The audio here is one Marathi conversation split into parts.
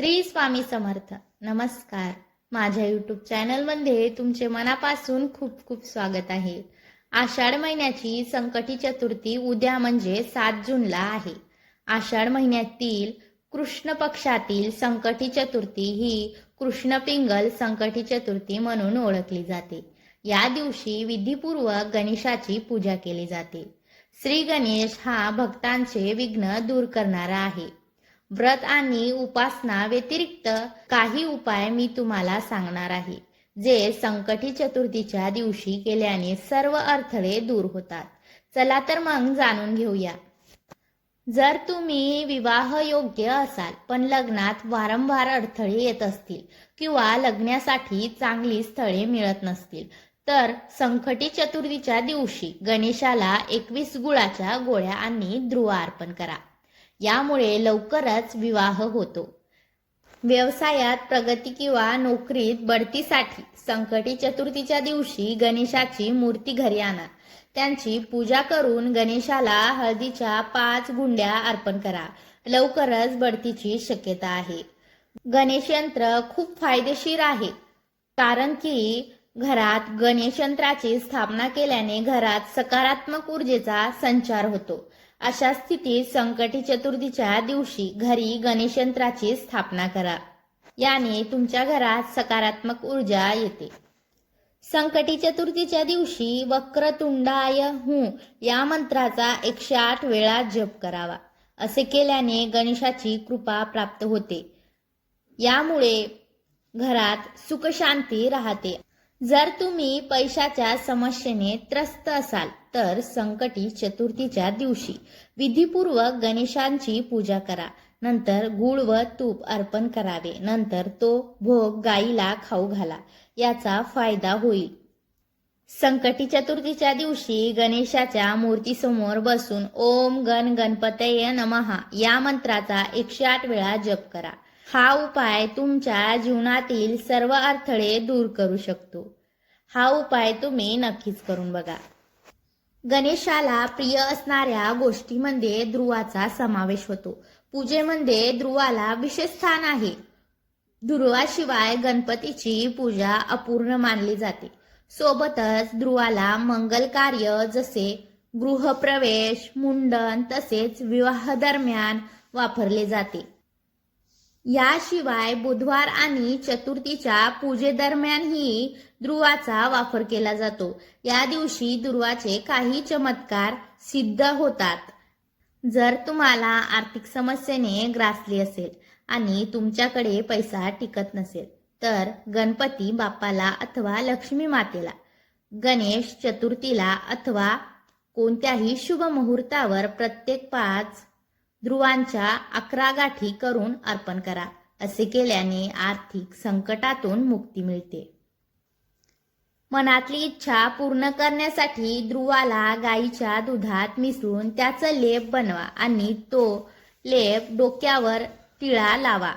श्री स्वामी समर्थ. नमस्कार. माझ्या यूट्यूब चॅनलमध्ये तुमचे मनापासून खूप खूप स्वागत आहे. आषाढ महिन्याची संकटी चतुर्थी उद्या म्हणजे सात जूनला आहे. आषाढ महिन्यातील कृष्ण पक्षातील संकटी चतुर्थी ही कृष्ण पिंगल संकटी चतुर्थी म्हणून ओळखली जाते. या दिवशी विधीपूर्वक गणेशाची पूजा केली जाते. श्री गणेश हा भक्तांचे विघ्न दूर करणारा आहे. व्रत आणि उपासना व्यतिरिक्त काही उपाय मी तुम्हाला सांगणार आहे जे संकटी चतुर्थीच्या दिवशी केल्याने सर्व अडथळे दूर होतात. चला तर मग जाणून घेऊया. जर तुम्ही विवाह योग्य असाल पण लग्नात वारंवार अडथळे येत असतील किंवा लग्नासाठी चांगली स्थळे मिळत नसतील तर संकटी चतुर्थीच्या दिवशी गणेशाला एकवीस गुळाच्या गोळ्या आणि ध्रुवा अर्पण करा. यामुळे लवकरच विवाह होतो. व्यवसायात प्रगती किंवा नोकरीत बढतीसाठी संकटी चतुर्थीच्या दिवशी गणेशाची मूर्ती घरी आणा. त्यांची पूजा करून गणेशाला हळदीच्या पाच गुंड्या अर्पण करा. लवकरच बढतीची शक्यता आहे. गणेश यंत्र खूप फायदेशीर आहे. कारण की घरात गणेश यंत्राची स्थापना केल्याने घरात सकारात्मक ऊर्जेचा संचार होतो. अशा स्थितीत संकटी चतुर्थीच्या दिवशी घरी गणेशयंत्राची स्थापना करा. याने तुमच्या घरात सकारात्मक ऊर्जा येते. संकटी चतुर्थीच्या दिवशी वक्रतुंडाय हू या मंत्राचा एकशे आठ वेळा जप करावा. असे केल्याने गणेशाची कृपा प्राप्त होते. यामुळे घरात सुखशांती राहते. जर तुम्ही पैशाच्या समस्येने त्रस्त असाल तर संकटी चतुर्थीच्या दिवशी. विधीपूर्वक गणेशांची पूजा करा. नंतर गुळ व तूप अर्पण करावे. नंतर तो भोग गाईला खाऊ घाला. याचा फायदा होईल. संकटी चतुर्थीच्या दिवशी गणेशाच्या मूर्तीसमोर बसून ओम गण गणपतय नमहा या मंत्राचा एकशे आठ वेळा जप करा. हा उपाय तुमच्या जीवनातील सर्व अडथळे दूर करू शकतो. हा उपाय तुम्ही नक्कीच करून बघा. गणेशाला प्रिय असणाऱ्या गोष्टीमध्ये ध्रुवाचा समावेश होतो. पूजेमध्ये ध्रुवाला विशेष स्थान आहे. ध्रुवाशिवाय गणपतीची पूजा अपूर्ण मानली जाते. सोबतच ध्रुवाला मंगल कार्य जसे गृहप्रवेश मुंडन तसेच विवाह दरम्यान वापरले जाते. याशिवाय बुधवार आणि चतुर्थीच्या पूजेदरम्यानही ध्रुवाचा वापर केला जातो. या दिवशी ध्रुवाचे काही चमत्कार सिद्ध होतात. जर तुम्हाला आर्थिक समस्येने ग्रासली असेल आणि तुमच्याकडे पैसा टिकत नसेल तर गणपती बाप्पाला अथवा लक्ष्मी मातेला गणेश चतुर्थीला अथवा कोणत्याही शुभ मुहूर्तावर प्रत्येक पाच ध्रुवांच्या अकरा गाठी करून अर्पण करा. असे केल्याने आर्थिक संकटातून मुक्ती मिळते. मनातली इच्छा पूर्ण करण्यासाठी ध्रुवाला गाईच्या दुधात मिसळून त्याचं लेप बनवा आणि तो लेप डोक्यावर टिळा लावा.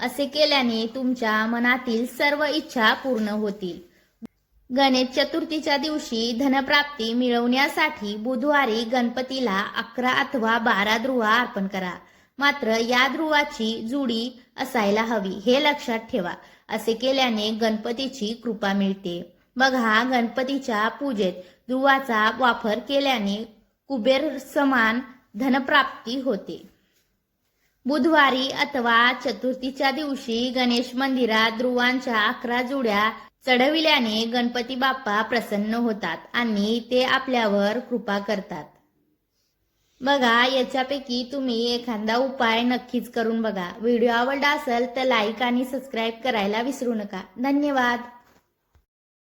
असे केल्याने तुमच्या मनातील सर्व इच्छा पूर्ण होतील. गणेश चतुर्थीच्या दिवशी धनप्राप्ती मिळवण्यासाठी बुधवारी गणपतीला अकरा अथवा बारा ध्रुवा अर्पण करा. मात्र या ध्रुवाची जुडी असायला हवी हे लक्षात ठेवा. असे केल्याने गणपतीची कृपा मिळते. बघा गणपतीच्या पूजेत ध्रुवाचा वापर केल्याने कुबेर समान धनप्राप्ती होते. बुधवारी अथवा चतुर्थीच्या दिवशी गणेश मंदिरात ध्रुवांच्या अकरा जुड्या चढविल्याने गणपती बाप्पा प्रसन्न होतात आणि ते आपल्यावर कृपा करतात. बघा याच्यापैकी तुम्ही एखादा उपाय नक्कीच करून बघा. व्हिडिओ आवडला असेल तर लाईक आणि सबस्क्राईब करायला विसरू नका. धन्यवाद!